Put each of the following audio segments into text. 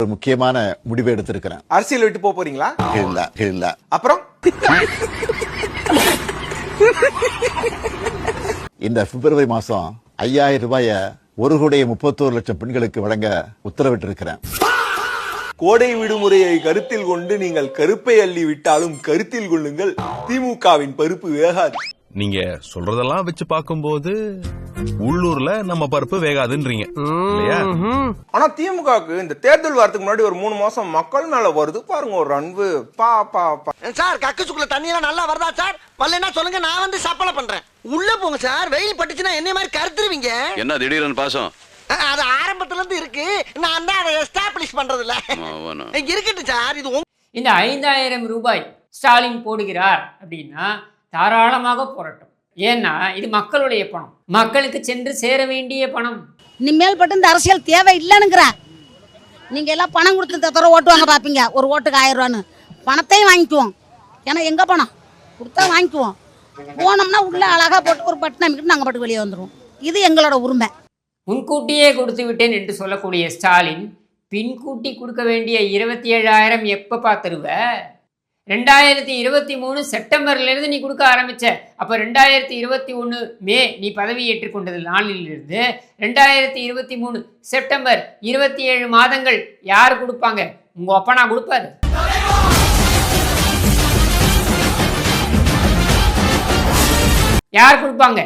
ஒரு முக்கியமான முடிவு எடுத்திருக்கிறேன். அரசியல் விட்டு போக போறீங்களா? இல்ல இல்ல. அப்புறம்? இந்த பிப்ரவரி மாசம் ஐயாயிரம் ரூபாய ஒரு கோடியே முப்பத்தோரு லட்சம் பெண்களுக்கு வழங்க உத்தரவிட்டிருக்கிறேன். கோடை விடுமுறையை கருத்தில் கொண்டு நீங்கள் கருப்பை அள்ளி விட்டாலும் கருத்தில் கொள்ளுங்கள். திமுகவின் பருப்பு வேகாது. நீங்க சொல்றதெல்லாம் வச்சு பார்க்கும்போது உள்ளூர்ல நம்ம பருப்பு வேகாதுன்றீங்க. இல்லையா? ஆனா திமுகவுக்கு இந்த தேர்தல் வரதுக்கு முன்னாடி ஒரு மூணு மாசம் மக்கள் மேல வருது பாருங்க ஒரு அன்பு. பா பா பா. சார் கக்குச்சுக்குள்ள தண்ணி எல்லாம் நல்லா வருதா சார்? வரலன்னா சொல்லுங்க நான் வந்து சப்பளை பண்றேன். உள்ள போங்க சார். வெயில் பட்டுச்சுன்னா என்ன மாதிரி கருத்துருவீங்க? என்ன திடீர்னு பாசம்? அது ஆரம்பத்துல இருந்து இருக்கு. நான் தான் அதை எஸ்டாப்ளிஷ் பண்றது இல்ல. இருக்கட்டும் சார். இது இந்த ஐந்தாயிரம் ரூபாய் ஸ்டாலின் போடுகிறார் அப்படின்னா தாராளமாக போடட்டும் ஏன்னா இது மக்களுடைய பணம். மக்களுக்கு சென்று சேர வேண்டிய பணம். இனிமேல் பட்டு இந்த அரசியல் தேவை இல்லைனுங்கிற நீங்கள் எல்லாம் பணம் கொடுத்து தர ஓட்டு வாங்க பார்ப்பீங்க ஒரு ஓட்டுக்கு ஆயிரம் ரூபான்னு பணத்தையும் வாங்கிக்குவோம். ஏன்னா எங்கே பணம்? கொடுத்தா வாங்கிக்குவோம். போனோம்னா உள்ள அழகாக போட்டு ஒரு பட்டு நம்பிக்கிட்டு நாங்கள் பாட்டுக்கு வெளியே வந்துடுவோம் இது எங்களோட உரிமை. முன்கூட்டியே கொடுத்து விட்டேன் என்று சொல்லக்கூடிய ஸ்டாலின் பின்கூட்டி கொடுக்க வேண்டிய இருபத்தி ஏழாயிரம் எப்பப்பா தருவ ரெண்டாயிரத்தி இருபத்தி மூணு செப்டம்பர்லேருந்து நீ கொடுக்க ஆரம்பித்த அப்போ ரெண்டாயிரத்தி இருபத்தி ஒன்று மே நீ பதவி ஏற்றுக்கொண்டது நாளிலிருந்து ரெண்டாயிரத்தி இருபத்தி மூணு செப்டம்பர் இருபத்தி ஏழு மாதங்கள் யார் கொடுப்பாங்க? உங்கள் அப்பனா கொடுப்பாரு. யார் கொடுப்பாங்க?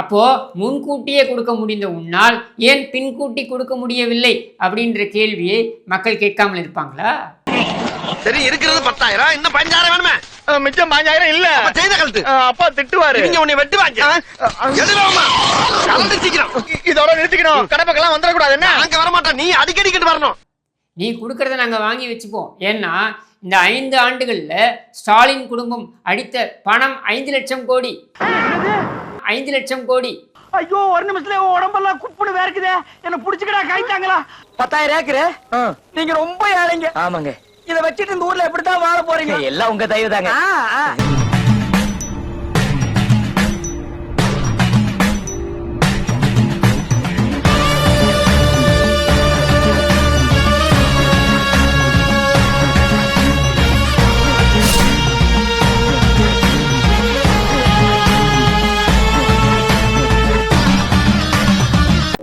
அப்போ முன்கூட்டியே கொடுக்க முடிந்த உன்னால் ஏன் பின்கூட்டி கொடுக்க முடியவில்லை? அப்படின்ற கேள்வியை மக்கள் கேட்காமல் இருப்பாங்களா? சரி இருக்கிறது பத்தாயிரம் இன்னும் பஞ்சாயிரம் வேணுமே. மிச்சம் பாஞ்சாயிரம் இல்ல. அப்ப செய்த கழுத்து. அப்பா திட்டுவாரு. இவங்க உன்னை வெட்டுவாங்க கலந்து சீக்கிரம் இதோட நிறுத்திக்கணும். கடப்பக்கெல்லாம் வந்துடக்கூடாது என்ன? அங்க வரமாட்டேன் நீ அடிக்கடிக்கிட்டு வரணும். நீ கொடுக்கறத நாங்கள் வாங்கி வச்சுப்போம். ஏன்னா இந்த ஐந்து ஆண்டுகளில் ஸ்டாலின் குடும்பம் அடித்த பணம் ஐந்து லட்சம் கோடி. ஐந்து லட்சம் கோடி. ஐயோ ஒரு நிமிஷத்துல உடம்பெல்லாம் குப்புன்னு வேர்க்குதே. என்ன புடிச்சுக்கடா கைத்தாங்களா பத்தாயிரம் ஏக்கரு? நீங்க ரொம்ப ஏழைங்க. ஆமாங்க. இத வச்சுட்டு இந்த ஊர்ல எப்படித்தான் வாழ போறீங்க? எல்லாம் உங்க தயவு தாங்க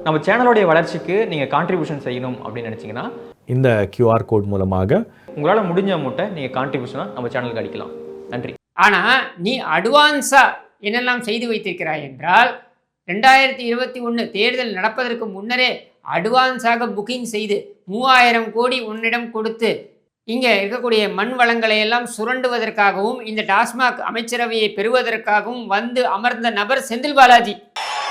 நம்ம சேனலோடைய வளர்ச்சிக்கு நீங்கள் கான்ட்ரிபியூஷன் செய்யணும் அப்படின்னு நினச்சிங்கன்னா இந்த QR கோட் மூலமாக உங்களால் முடிஞ்ச அமௌண்ட்டை நீங்கள் கான்ட்ரிபியூஷனாக நம்ம சேனலுக்கு அடிக்கலாம் நன்றி. ஆனால் நீ அட்வான்ஸாக என்னெல்லாம் செய்து வைத்திருக்கிறாய் என்றால் ரெண்டாயிரத்தி இருபத்தி ஒன்று தேர்தல் நடப்பதற்கு முன்னரே அட்வான்ஸாக புக்கிங் செய்து மூவாயிரம் கோடி உன்னிடம் கொடுத்து இங்கே இருக்கக்கூடிய மண் வளங்களை எல்லாம் சுரண்டுவதற்காகவும் இந்த டாஸ்மாக் அமைச்சரவையை பெறுவதற்காகவும் வந்து அமர்ந்த நபர் செந்தில் பாலாஜி.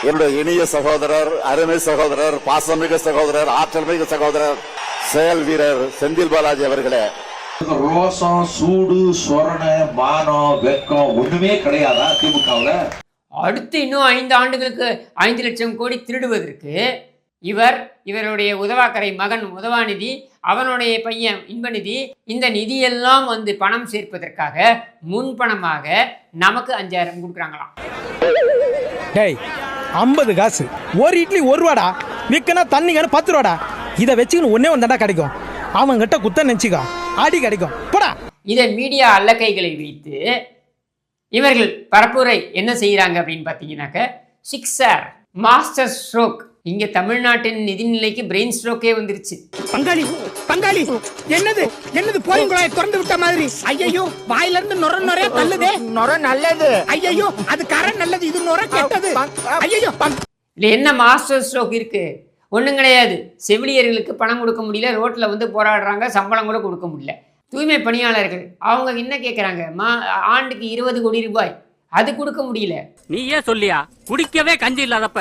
என்னுடைய இனிய சகோதரர் அருமை சகோதரர் பாசமிகு சகோதரர் ஆற்றல் மிகு சகோதரர் செயல் வீரர் செந்தில் பாலாஜி அவர்களே. ரோசம் சூடு சொரணை மானம் வெக்கம் ஒண்ணுமே கிடையாதா திமுகவுல? அடுத்து இன்னும் ஐந்து ஆண்டுகளுக்கு ஐந்து லட்சம் கோடி திருடுவதற்கு இவர் இவருடைய உதவாக்கரை மகன் உதவாநிதி அவனுடைய பையன் இன்பநிதி இந்த நிதியெல்லாம் வந்து பணம் சேர்ப்பதற்காக முன்பணமாக நமக்கு அஞ்சாயிரம் கொடுக்குறாங்களாம். ஐம்பது காசு. ஒரு இட்லி ஒரு ரூபாடா? விற்கனா தண்ணி பத்து ரூபாடா? இதை வச்சுக்கின்னு ஒன்னே ஒன்று கிடைக்கும். அவங்ககிட்ட குத்த நினச்சிக்கோ அடி கிடைக்கும். போடா. இதை மீடியா அல்லக்கைகளை வைத்து இவர்கள் பரப்புரை என்ன செய்கிறாங்க அப்படின்னு பார்த்தீங்கன்னாக்க சிக்ஸர் மாஸ்டர் ஸ்ட்ரோக் இங்கே தமிழ்நாட்டின் நிதிநிலைக்கு பிரெயின் ஸ்ட்ரோக்கே வந்துருச்சு. பங்காளி பங்காளி என்னது? என்னது போயும் குழாயை திறந்து விட்ட மாதிரி? ஐயோ வாயில இருந்து நுர நுர தள்ளுதே. நுர நல்லது. ஐயோ அது கரை நல்லது இது நுர கெட்டது. ஐயோ இல்லை என்ன மாஸ்டர் ஸ்ட்ரோக் இருக்கு? ஒன்றும் கிடையாது. செவிலியர்களுக்கு பணம் கொடுக்க முடியல ரோட்டில் வந்து போராடுறாங்க சம்பளம் கூட கொடுக்க முடியல. தூய்மை பணியாளர்கள் அவங்க என்ன கேட்குறாங்க மா ஆண்டுக்கு இருபது கோடி ரூபாய். அது கொடுக்க முடியல. நீ ஏன் சொல்லியா? குடிக்கவே கஞ்சி இல்லாதப்ப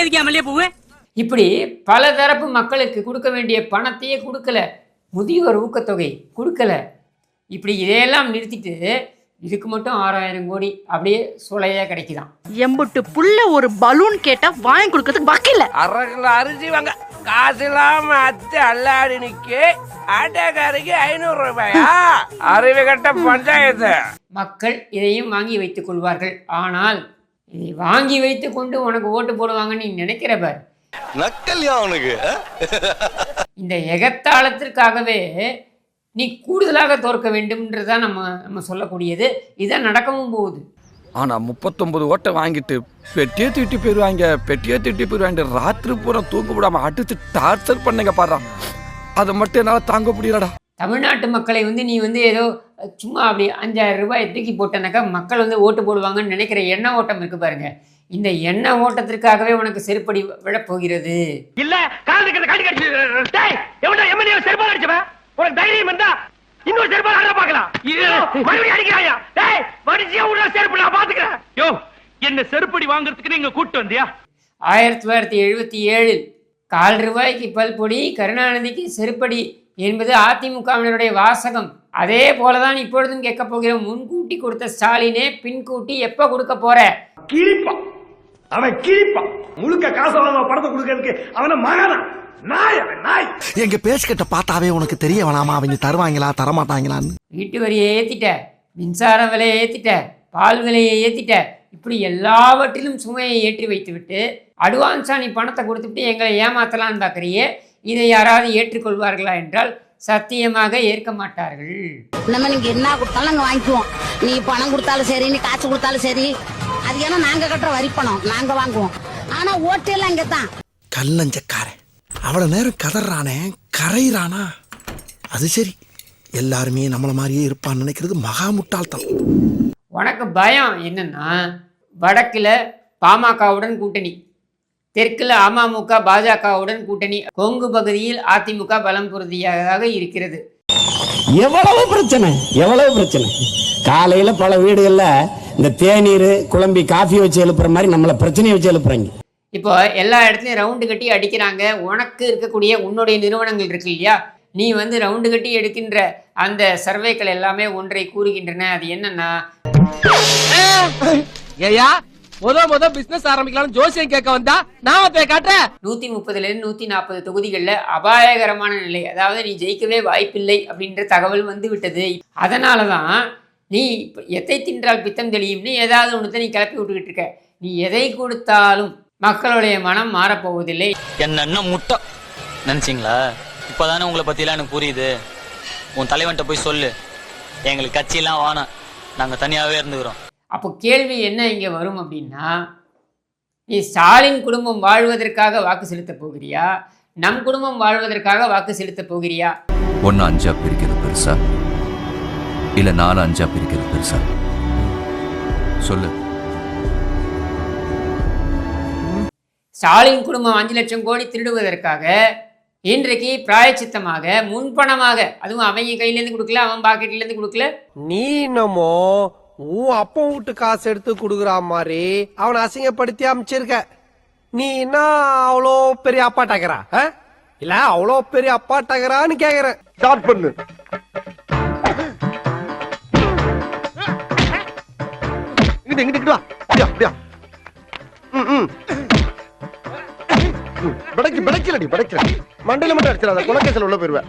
எதுக்கு மல்லிய பூவே? இப்படி பல தரப்பு மக்களுக்கு கொடுக்க வேண்டிய பணத்தையே கொடுக்கல. முதியோர் ஊக்கத்தொகை கொடுக்கல. இப்படி இதையெல்லாம் நிறுத்திட்டு இதுக்கு மட்டும் ஆறாயிரம் கோடி அப்படியே சுளையா கிடைக்குதாம் எம்புட்டு புள்ள ஒரு பலூன் கேட்டால் வாங்கி கொடுக்கறதுக்கு வக்கில்ல அரை கிலோ அரிசி வாங்க. காசு இல்லாம அத்து அல்லாடி நிக்கு. ஆட்டோக்காரருக்கு ஐநூறு ரூபாயா? அறிவு கட்ட பஞ்சாயத்து. மக்கள் இதையும் வாங்கி வைத்துக் கொள்வார்கள். ஆனால் இதை வாங்கி வைத்து கொண்டு உனக்கு ஓட்டு போடுவாங்கன்னு நீ நினைக்கிற பார். நக்கல்யா அவனுக்கு இந்த எகத்தாளத்திற்காகவே நீ கூடுதலாக தோற்க வேண்டும்ன்றதுதான் நம்ம நம்ம சொல்லக்கூடியது. இதான் நடக்கவும் போகுது. ஆனா முப்பத்தொன்பது ஓட்டை வாங்கிட்டு பெட்டியே திட்டி போயிருவாங்க பெட்டியே திட்டி போயிருவாங்க ராத்திரி பூரா தூங்க விடாம அடிச்சு டார்ச்சர் பண்ணுங்க பாடுறா அதை மட்டும் என்னால தாங்க முடியலடா. தமிழ்நாட்டு மக்களை வந்து நீ வந்து ஏதோ சும்மா அப்படி அஞ்சாயிரம் ரூபாய் தூக்கி போட்டனாக்கா மக்கள் வந்து ஓட்டு போடுவாங்கன்னு நினைக்கிற எண்ண ஓட்டம் இருக்கு பாருங்க. இந்த எண்ண ஓட்டத்திற்காகவே உனக்கு செருப்படி விழப்போகிறது. இல்ல உனக்கு தைரியம் இருந்தா இன்னொரு செருப்பால அட பார்க்கலாம். மறுபடியும் அடிக்கிறாயா? டேய் வடிச்சியா உள்ள செருப்பு நான் பாத்துக்கிறேன் யோ என்ன செருப்படி வாங்குறதுக்கு நீங்க கூட்டு வந்தியா? ஆயிரத்தி தொள்ளாயிரத்தி எழுபத்தி ஏழில் கால் ரூபாய்க்கு பல்பொடி கருணாநிதிக்கு செருப்படி என்பது அதிமுகவினருடைய வாசகம். அதே போலதான் இப்பொழுதும் கேட்க போகிறோம் முன்கூட்டி கொடுத்த ஸ்டாலினே பின்கூட்டி எப்ப கொடுக்க போற? கிழிப்பான் அவன் கிழிப்பான் முழுக்க காசு வாங்க படத்தை கொடுக்கறதுக்கு அவன மகனா? நாய் அவன் நாய். எங்க பேசிக்கிட்ட பார்த்தாவே உனக்கு தெரிய வேணாமா? அவங்க தருவாங்களா தரமாட்டாங்களான்னு. வீட்டு வரியை ஏத்திட்ட மின்சார விலையை ஏத்திட்ட பால் விலையை ஏத்திட்ட இப்படி எல்லாவற்றிலும் சுமையை ஏற்றி வைத்துவிட்டு அட்வான்ஸா நீ பணத்தை கொடுத்துட்டு எங்களை ஏமாத்தலான்னு பார்க்குறியே? இதை யாராவது ஏற்றுக்கொள்வார்களா என்றால் சத்தியமாக ஏற்க மாட்டார்கள். நம்ம நீங்க என்ன கொடுத்தாலும் நாங்க வாங்கிக்குவோம். நீ பணம் கொடுத்தாலும் சரி நீ காசு கொடுத்தாலும் சரி. அது ஏன்னா நாங்க கட்டுற வரி பணம் நாங்க வாங்குவோம். ஆனா ஓட்டெல்லாம் இங்க தான். கல்லஞ்சக்காரன் அவ்வளவு நேரம் கதறானே கரையிறானா? அது சரி. எல்லாருமே நம்மள மாதிரியே இருப்பான்னு நினைக்கிறது மகா முட்டாள்தனம். உனக்கு பயம் என்னன்னா வடக்குல பாமகவுடன் கூட்டணி. தெற்குல அமமுக பாஜகவுடன் கூட்டணி. கொங்கு பகுதியில் அதிமுக பலம் பொருந்தியதாக இருக்கிறது. எவ்வளவு பிரச்சனை? எவ்வளவு பிரச்சனை? காலையில பல வீடுகள்ல இந்த தேநீர் குழம்பி காஃபி வச்சு எழுப்புற மாதிரி நம்மள பிரச்சனையை வச்சு எழுப்புறாங்க. இப்போ எல்லா இடத்துலையும் ரவுண்டு கட்டி அடிக்கிறாங்க. உனக்கு இருக்கக்கூடிய உன்னுடைய நிறுவனங்கள் இருக்கு இல்லையா? நீ வந்து ரவுண்டு கட்டி எடுக்கின்ற அந்த சர்வேக்கள் எல்லாமே ஒன்றை கூறுகின்றன. அது என்னன்னா ஏயா முத முத பிசினஸ் ஆரம்பிக்கலாம் ஜோசியம் கேட்க வந்தா நாம போய் காட்டுறேன். நூத்தி முப்பதுல இருந்து நூத்தி நாற்பது தொகுதிகளில் அபாயகரமான நிலை. அதாவது நீ ஜெயிக்கவே வாய்ப்பில்லை அப்படின்ற தகவல் வந்து விட்டது. அதனால தான் நீ இப்ப எத்தை தின்றால் பித்தம் தெளியும்னு ஏதாவது ஒன்றத்தை நீ கிளப்பி விட்டுக்கிட்டு இருக்க. நீ எதை கொடுத்தாலும் மக்களுடைய மனம் மாறப்போவதில்லை. என்ன முட்டை? நினைச்சீங்களா? இப்பதானே உங்களை பத்திலாம் எனக்கு புரியுது. உன் தலைவன்கிட்ட போய் சொல்லு. எங்களுக்கு கட்சியெல்லாம் வேணாம் நாங்க தனியாவே இருந்துக்கிறோம். அப்போ கேள்வி என்ன இங்கே வரும் அப்படின்னா நீ ஸ்டாலின் குடும்பம் வாழ்வதற்காக வாக்கு செலுத்தப் போகிறியா? நம் குடும்பம் வாழ்வதற்காக வாக்கு செலுத்தப் போகிறியா? ஒன்னு அஞ்சா பிரிக்கிறது பெருசா? இல்ல நாலு அஞ்சா பிரிக்கிறது பெருசா? சொல்லு. ஸ்டாலின் குடும்பம் அஞ்சு லட்சம் கோடி திருடுவதற்காக இன்றைக்கு பிராயச்சித்தமாக முன்பணமாக அதுவும் அவங்க கையிலேருந்து கொடுக்கல அவன் பாக்கெட்லேருந்து கொடுக்கல? நீ என்னமோ உன் அப்பா வீட்டு காசு எடுத்து குடுக்குற மாதிரி அவனை அசிங்கப்படுத்தி அமைச்சிருக்க. நீ என்ன அவ்வளோ பெரிய அப்பா டகரா? இல்ல அவ்வளோ பெரிய அப்பா டகரான்னு கேக்குறேன். ஸ்டார்ட் பண்ணு. படைக்கு படைக்கலடி படைக்கல மண்டையில மட்டும் அடிச்சிடாத குலக்கேசல் உள்ள போயிருவேன்